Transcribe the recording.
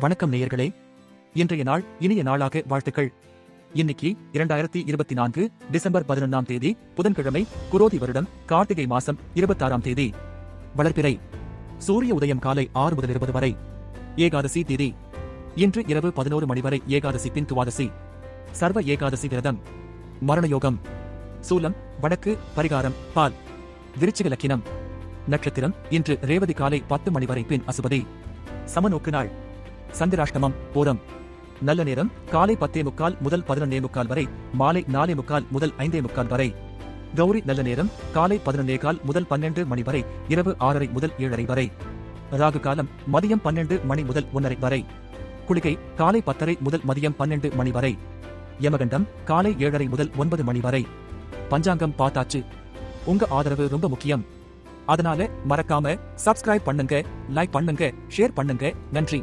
வணக்கம் நேயர்களே. இன்றைய நாள் இனிய நாளாக வாழ்த்துக்கள். இன்னைக்கு இரண்டாயிரத்தி இருபத்தி நான்கு டிசம்பர் பதினொன்றாம் தேதி புதன்கிழமை குரோதி வருடம் கார்த்திகை மாசம் இருபத்தாறாம் தேதி. வளர்ப்பிறை சூரிய உதயம் காலை ஆறு முதல் இருபது வரை. ஏகாதசி திதி. இன்று இரவு பதினோரு மணி வரை ஏகாதசி பின் துவாதசி. சர்வ ஏகாதசி விரதம். மரணயோகம். சூலம் வடக்கு பரிகாரம் பால். விருச்சிக லக்கினம். நட்சத்திரம் இன்று ரேவதி காலை பத்து மணி வரை பின் அசுபதி. சமநோக்கு நாள். சந்திராஷ்டமம் போரம். நல்ல நேரம் காலை பத்தே முக்கால் முதல் பதினொன்னே முக்கால் வரை மாலை நாலே முக்கால் முதல் ஐந்தே முக்கால் வரை. கௌரி நல்ல நேரம் காலை பதினொன்னே கால் முதல் பன்னெண்டு மணி வரை இரவு ஆறரை முதல் ஏழரை வரை. ராகு காலம் மதியம் பன்னெண்டு மணி முதல் ஒன்னரை வரை. குளிகை காலை பத்தரை முதல் மதியம் பன்னெண்டு மணி வரை. யமகண்டம் காலை ஏழரை முதல் ஒன்பது மணி வரை. பஞ்சாங்கம் பார்த்தாச்சு. உங்க ஆதரவு ரொம்ப முக்கியம். அதனால மறக்காம சப்ஸ்கிரைப் பண்ணுங்க லைக் பண்ணுங்க ஷேர் பண்ணுங்க. நன்றி.